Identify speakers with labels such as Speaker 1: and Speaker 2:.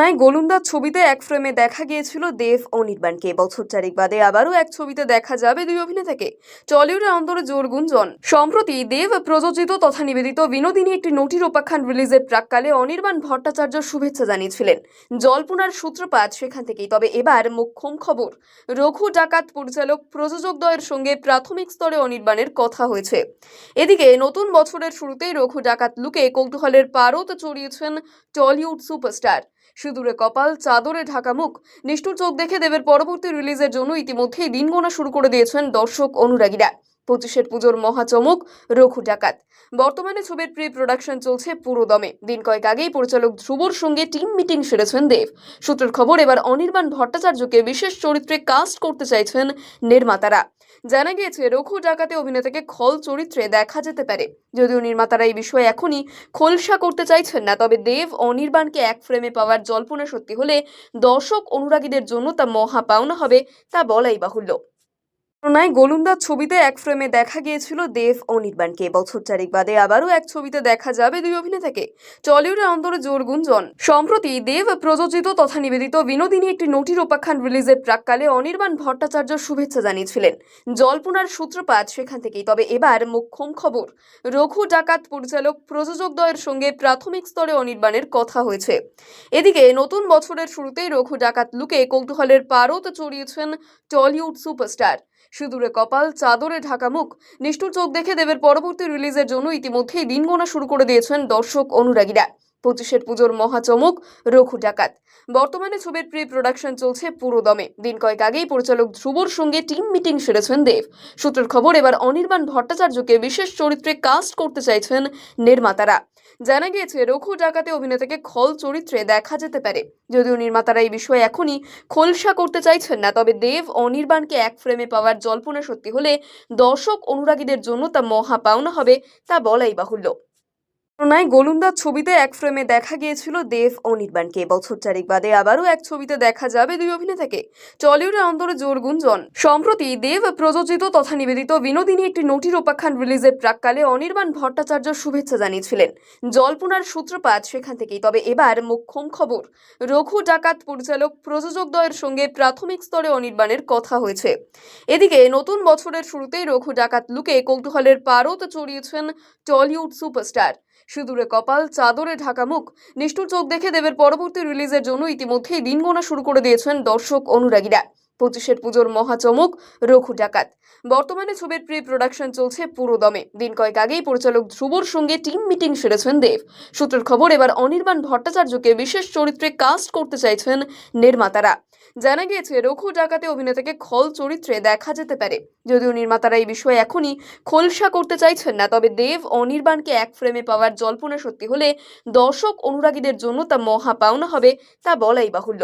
Speaker 1: তুলনায় গোলন্দাজ ছবিতে এক ফ্রেমে দেখা গিয়েছিল দেব অনির্বাণকে বছর চারেক বাদে আবারও এক ছবিতে দেখা যাবে দুই অভিনেতাকে। টলিউডের অন্তরে জোর গুঞ্জন। সম্প্রতি দেব প্রযোজিত তথা নিবেদিত বিনোদিনী একটি নটির উপাখ্যান রিলিজের প্রাককালে অনির্বাণ ভট্টাচার্য শুভেচ্ছা জানিয়েছিলেন। জল্পনার সূত্রপাত সেখান থেকেই। তবে এবার মোক্ষম খবর। রঘু ডাকাত পরিচালক প্রযোজকদ্বয়ের সঙ্গে প্রাথমিক স্তরে অনির্বাণের কথা হয়েছে। এদিকে নতুন বছরের শুরুতেই রঘু ডাকাত লুকে কৌতূহলের পারদ চড়িয়েছেন টলিউড সুপারস্টার। সুদূরে কপাল, চাদরে ঢাকা মুখ। নিষ্ঠুর চোখ দেখে দেবের পরবর্তী রিলিজের জন্য ইতিমধ্যেই দিনগোনা শুরু করে দিয়েছেন দর্শক অনুরাগীরা। পঁচিশের পুজোর মহাচমক রঘু ডাকাত। বর্তমানে ছবির প্রি প্রোডাকশন চলছে পুরো দমে দিন কয়েক আগেই পরিচালক ধ্রুবর সঙ্গে টিম মিটিং সেরেছেন দেব। সূত্রের খবর, এবার অনির্বাণ ভট্টাচার্যকে বিশেষ চরিত্রে কাস্ট করতে চাইছেন নির্মাতারা। জানা গিয়েছে, রঘু ডাকাতে অভিনেতাকে খল চরিত্রে দেখা যেতে পারে। যদিও নির্মাতারা এই বিষয়ে এখনই খোলসা করতে চাইছেন না, তবে দেব অনির্বাণকে এক ফ্রেমে পাওয়ার জল্পনা সত্যি হলে দর্শক অনুরাগীদের জন্য তা মহা পাওনা হবে, তা বলাই বাহুল্য। তুলনায় গোলন্দাজ ছবিতে এক ফ্রেমে দেখা গিয়েছিল দেব অনির্বাণকে বছর চারেক বাদে আবারও এক ছবিতে দেখা যাবে দুই অভিনেতাকে। টলিউডের অন্তরে জোর গুঞ্জন। সম্প্রতি দেব প্রযোজিত তথা নিবেদিত বিনোদিনী একটি নটির উপাখ্যান রিলিজের প্রাককালে অনির্বাণ ভট্টাচার্য শুভেচ্ছা জানিয়েছিলেন। জল্পনার সূত্রপাত সেখান থেকেই। তবে এবার মোক্ষম খবর। রঘু ডাকাত পরিচালক প্রযোজকদ্বয়ের সঙ্গে প্রাথমিক স্তরে অনির্বাণের কথা হয়েছে। এদিকে নতুন বছরের শুরুতেই রঘু ডাকাত লুকে কৌতূহলের পারদ চড়িয়েছেন টলিউড সুপারস্টার। সুদূরে কপাল, চাদরে ঢাকা মুখ, নিষ্ঠুর চোখ দেখে দেবের পরবর্তী রিলিজের জন্য ইতিমধ্যেই দিন গোনা শুরু করে দিয়েছেন দর্শক অনুরাগীরা। পঁচিশের পুজোর মহাচমক, রঘু ডাকাত। বর্তমানে ছবির প্রি প্রোডাকশন চলছে পুরো দমে। দিন কয়েক আগেই পরিচালক ধ্রুবর সঙ্গে টিম মিটিং সেরেছেন দেব। সূত্রের খবর, এবার অনির্বাণ ভট্টাচার্যকে বিশেষ চরিত্রে কাস্ট করতে চাইছেন নির্মাতারা। জানা গিয়েছে, রঘু ডাকাতে অভিনেতাকে খল চরিত্রে দেখা যেতে পারে। যদিও নির্মাতারা এই বিষয়ে এখনই খোলসা করতে চাইছেন না, তবে দেব অনির্বাণকে এক ফ্রেমে পাওয়ার জল্পনা সত্যি হলে দর্শক অনুরাগীদের জন্য তা মহা পাওনা হবে, তা বলাই বাহুল্য। তুলনায় গোলন্দাজ ছবিতে এক ফ্রেমে দেখা গিয়েছিল দেব অনির্বাণকে বছর চারেক বাদে আবারও এক ছবিতে দেখা যাবে দুই অভিনেতাকে। টলিউডের অন্তরে জোর গুঞ্জন। সম্প্রতি দেব প্রযোজিত তথা নিবেদিত বিনোদিনী একটি নটির উপাখ্যান রিলিজের প্রাককালে অনির্বাণ ভট্টাচার্য শুভেচ্ছা জানিয়েছিলেন। জল্পনার সূত্রপাত সেখান থেকেই। তবে এবার মোক্ষম খবর। রঘু ডাকাত পরিচালক প্রযোজকদ্বয়ের সঙ্গে প্রাথমিক স্তরে অনির্বাণের কথা হয়েছে। এদিকে নতুন বছরের শুরুতেই রঘু ডাকাত লুকে কৌতূহলের পারদ চড়িয়েছেন টলিউড সুপারস্টার। সুদূরে কপাল, চাদরে ঢাকা মুখ। নিষ্ঠুর চোখ দেখে দেবের পরবর্তী রিলিজের জন্য ইতিমধ্যেই দিন গোনা শুরু করে দিয়েছেন দর্শক অনুরাগীরা। পঁচিশের পুজোর মহাচমক, রঘু ডাকাত। বর্তমানে ছবির প্রি প্রোডাকশন চলছে পুরো দমে। দিন কয়েক আগেই পরিচালক ধ্রুবর সঙ্গে টিম মিটিং সেরেছেন দেব। সূত্রের খবর, এবার অনির্বাণ ভট্টাচার্যকে বিশেষ চরিত্রে কাস্ট করতে চাইছেন নির্মাতারা। জানা গিয়েছে, রঘু ডাকাতে অভিনেতাকে খল চরিত্রে দেখা যেতে পারে। যদিও নির্মাতারা এই বিষয়ে এখনই খোলসা করতে চাইছেন না, তবে দেব অনির্বাণকে এক ফ্রেমে পাওয়ার জল্পনা সত্যি হলে দর্শক অনুরাগীদের জন্য তা মহা পাওনা হবে, তা বলাই বাহুল্য।